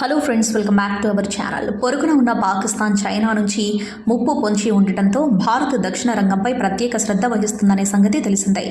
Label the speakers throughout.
Speaker 1: Hello friends welcome back to our channel పొరుగున ఉన్న Pakistan China నుంచి ముప్పు పొంచి ఉండటంతో భారత్ దక్షిణ రంగంపై ప్రత్యేక శ్రద్ధ వహిస్తుందనే సంగతి తెలిసిందే.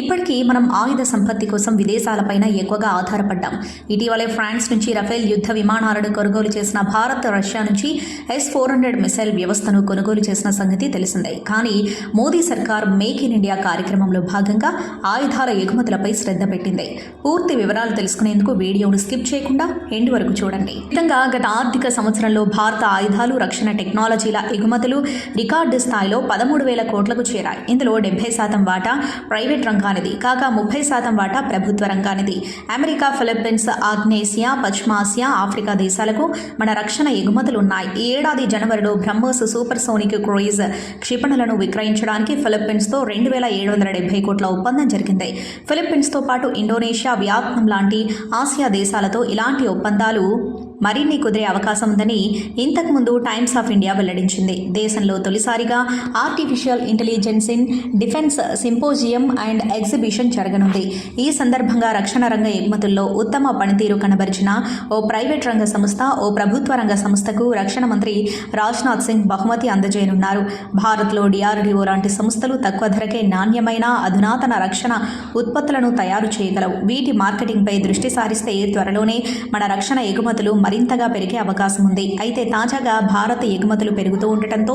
Speaker 1: ఇప్పటికీ మనం ఆయుధ సంపత్తి కోసం విదేశాలపైన ఎక్కువగా ఆధారపడ్డాం. ఇటీవలే ఫ్రాన్స్ నుంచి రఫేల్ యుద్ధ విమానాలను కొనుగోలు చేసిన భారత్ రష్యా నుంచి ఎస్ ఫోర్ హండ్రెడ్ మిసైల్ వ్యవస్థను కొనుగోలు చేసిన సంగతి తెలిసిందే. కానీ మోదీ సర్కార్ మేక్ ఇన్ ఇండియా కార్యక్రమంలో భాగంగా ఆయుధాల ఎగుమతులపై శ్రద్ధ పెట్టింది. పూర్తి వివరాలు తెలుసుకునేందుకు వీడియోను స్కిప్ చేయకుండా ఎండ్ వరకు చూడండి. ఈ విధంగా గత ఆర్థిక సంవత్సరంలో భారత ఆయుధాలు రక్షణ టెక్నాలజీల ఎగుమతులు రికార్డు స్థాయిలో పదమూడు వేల కోట్లకు చేరాయి. ఇందులో డెబ్బై శాతం వాటా ప్రైవేట్ రంగానిది. కాగా ముప్పై శాతం వాటా ప్రభుత్వ రంగానిది. అమెరికా ఫిలిప్పీన్స్ ఆగ్నేసియా పశ్చిమాసియా ఆఫ్రికా దేశాలకు మన రక్షణ ఎగుమతులు ఉన్నాయి ఈ ఏడాది జనవరిలో బ్రహ్మోస్ సూపర్ సోనిక్ క్రూయిజ్ క్షిపణులను విక్రయించడానికి ఫిలిప్పీన్స్తో రెండు వేల ఏడు వందల డెబ్బై కోట్ల ఒప్పందం జరిగింది. ఫిలిప్పీన్స్తో పాటు ఇండోనేషియా వియత్నాం లాంటి ఆసియా దేశాలతో ఇలాంటి ఒప్పందాలు మరిన్ని కుదిరే అవకాశం ఉందని ఇంతకుముందు టైమ్స్ ఆఫ్ ఇండియా వెల్లడించింది. దేశంలో తొలిసారిగా artificial intelligence in defence symposium and exhibition జరగనుంది. ఈ సందర్భంగా రక్షణ రంగ ఎగుమతుల్లో ఉత్తమ పనితీరు కనబరిచిన ఓ ప్రైవేట్ రంగ సంస్థ ఓ ప్రభుత్వ రంగ సంస్థకు రక్షణ మంత్రి రాజ్నాథ్ సింగ్ బహుమతి అందజేయనున్నారు. భారత్లో డిఆర్డీఓ లాంటి సంస్థలు తక్కువ ధరకే నాణ్యమైన అధునాతన రక్షణ ఉత్పత్తులను తయారు చేయగలవు. వీటి మార్కెటింగ్పై దృష్టి సారిస్తే త్వరలోనే మన రక్షణ ఎగుమతులు మరింతగా పెరిగే అవకాశం ఉంది. అయితే తాజాగా భారత్ ఎగుమతులు పెరుగుతూ ఉండటంతో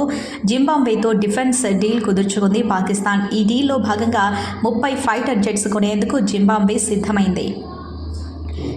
Speaker 1: జింబాబ్వేతో డిఫెన్స్ డీల్ కుదుర్చుకుంది పాకిస్తాన్. ఈ డీల్లో భాగంగా ముప్పై ఫైటర్ జెట్స్ కొనేందుకు జింబాబ్వే సిద్ధమైంది.